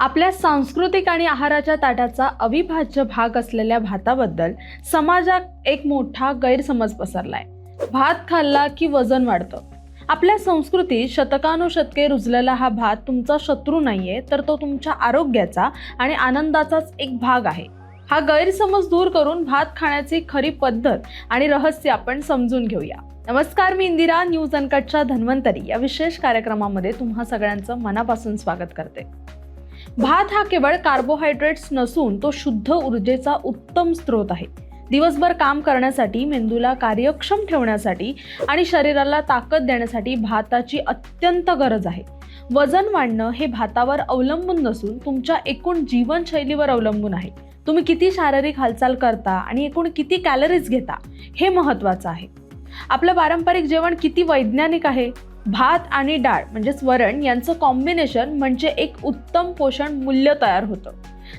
आपल्या सांस्कृतिक आणि आहाराच्या ताटाचा अविभाज्य भाग असलेल्या भाताबद्दल समाजात एक मोठा गैरसमज पसरलाय. भात खाल्ला की वजन वाढतं. आपल्या संस्कृतीत शतकानुशतके रुजलेला हा भात तुमचा शत्रू नाहीये तर तो तुमच्या आरोग्याचा आणि आनंदाचाच एक भाग आहे. हा गैरसमज दूर करून भात खाण्याची खरी पद्धत आणि रहस्य आपण समजून घेऊया. नमस्कार मी इंदिरा. न्यूज अनकटच्या धन्वंतरी या विशेष कार्यक्रमामध्ये तुम्हा सगळ्यांचं मनापासून स्वागत करते. भात हा केवळ कार्बोहायड्रेट्स नसून तो शुद्ध ऊर्जेचा उत्तम स्रोत आहे. दिवसभर काम करण्यासाठी मेंदूला कार्यक्षम ठेवण्यासाठी आणि शरीराला ताकद देण्यासाठी भाताची अत्यंत गरज आहे. वजन वाढणं हे भातावर अवलंबून नसून तुमच्या एकूण जीवनशैलीवर अवलंबून आहे. तुम्ही किती शारीरिक हालचाल करता आणि एकूण किती कॅलरीज घेता हे महत्त्वाचं आहे. आपलं पारंपरिक जेवण किती वैज्ञानिक आहे? भात आणि डाळ म्हणजेच वरण यांचं कॉम्बिनेशन म्हणजे एक उत्तम पोषण मूल्य तयार होतं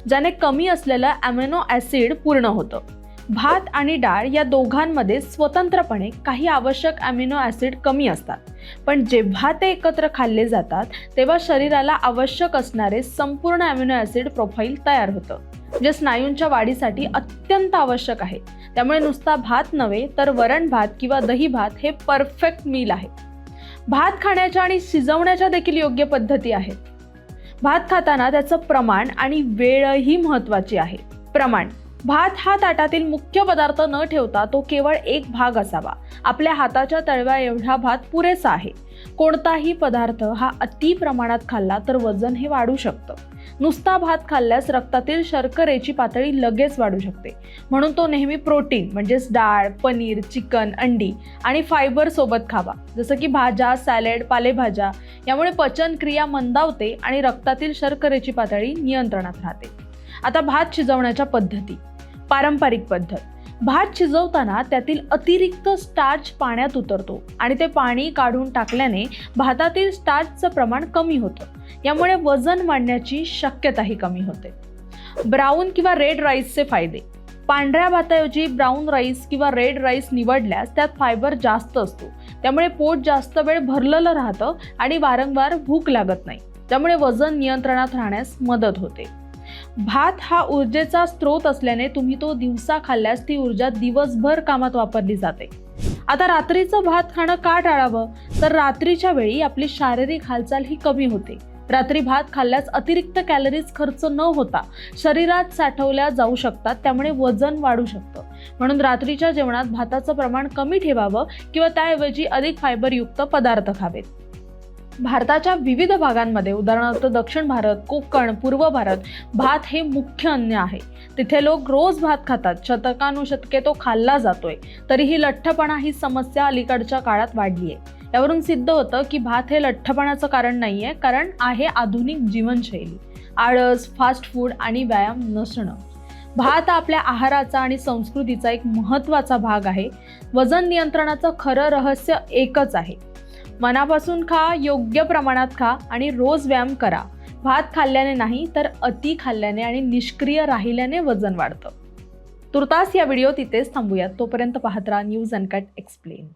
ज्याने कमी असलेलं ॲमिनो ॲसिड पूर्ण होतं. भात आणि डाळ या दोघांमध्ये स्वतंत्रपणे काही आवश्यक ॲमिनो ॲसिड कमी असतात पण जेव्हा ते एकत्र खाल्ले जातात तेव्हा शरीराला आवश्यक असणारे संपूर्ण ॲमिनो ॲसिड प्रोफाईल तयार होतं जे स्नायूंच्या वाढीसाठी अत्यंत आवश्यक आहे. त्यामुळे नुसता भात नव्हे तर वरण भात किंवा दही भात हे परफेक्ट मील आहे. भात खाण्याच्या आणि शिजवण्याच्या देखील योग्य पद्धती आहेत. भात खाताना त्याचं प्रमाण आणि वेळही महत्त्वाची आहे. प्रमाण. भात हा ताटातील मुख्य पदार्थ न ठेवता तो केवळ एक भाग असावा. आपल्या हाताच्या तळव्या एवढा भात पुरेसा आहे. कोणताही पदार्थ हा अति प्रमाणात खाल्ला तर वजन हे वाढू शकतं. नुसता भात खाल्ल्यास रक्तातील शर्करेची पातळी लगेच वाढू शकते. म्हणून तो नेहमी प्रोटीन म्हणजेच डाळ पनीर चिकन अंडी आणि फायबर सोबत खावा. जसं की भाज्या सॅलेड पालेभाज्या यामुळे पचनक्रिया मंदावते आणि रक्तातील शर्करेची पातळी नियंत्रणात राहते. आता भात शिजवण्याच्या पद्धती. पारंपरिक पद्धत. भात शिजवताना त्यातील अतिरिक्त स्टार्च पाण्यात उतरतो आणि ते पाणी काढून टाकल्याने भातातील स्टार्चचं प्रमाण कमी होतं. यामुळे वजन वाढण्याची शक्यताही कमी होते. ब्राऊन किंवा रेड राईसचे फायदे. पांढऱ्या भाताऐवजी ब्राऊन राईस किंवा रेड राईस निवडल्यास त्यात फायबर जास्त असतो. त्यामुळे पोट जास्त वेळ भरलेलं राहतं आणि वारंवार भूक लागत नाही. त्यामुळे वजन नियंत्रणात राहण्यास मदत होते. भात हा ऊर्जेचा स्रोत असल्याने तुम्ही तो दिवसा खाल्ल्यास ती ऊर्जा दिवसभर कामात वापरली जाते. आता रात्रीचं भात खाणं का टाळावं? तर रात्रीच्या वेळी आपली शारीरिक हालचाल ही कमी होते. रात्री भात खाल्ल्यास अतिरिक्त कॅलरीज खर्च न होता शरीरात साठवल्या जाऊ शकतात त्यामुळे वजन वाढू शकतं. म्हणून रात्रीच्या जेवणात भाताचं प्रमाण कमी ठेवावं किंवा त्याऐवजी अधिक फायबरयुक्त पदार्थ खावेत. भारताच्या विविध भागांमध्ये उदाहरणार्थ दक्षिण भारत कोकण पूर्व भारत भात हे मुख्य अन्न आहे. तिथे लोक रोज भात खातात. शतकानुशतके तो खाल्ला जातोय. तरीही लठ्ठपणा ही समस्या अलीकडच्या काळात वाढली आहे. यावरून सिद्ध होतं की भात हे लठ्ठपणाचं कारण नाही आहे कारण आहे आधुनिक जीवनशैली. आळस फास्ट फूड आणि व्यायाम नसणं. भात आपल्या आहाराचा आणि संस्कृतीचा एक महत्त्वाचा भाग आहे. वजन नियंत्रणाचं खरं रहस्य एकच आहे. मनापासून खा योग्य प्रमाणात खा आणि रोज व्यायाम करा. भात खाल्ल्याने नाही तर अति खाल्ल्याने आणि निष्क्रिय राहिल्याने वजन वाढतं. तुर्तास या व्हिडिओ तिथेच थांबूयात. तोपर्यंत पाहत राहा न्यूज अनकट एक्सप्लेन.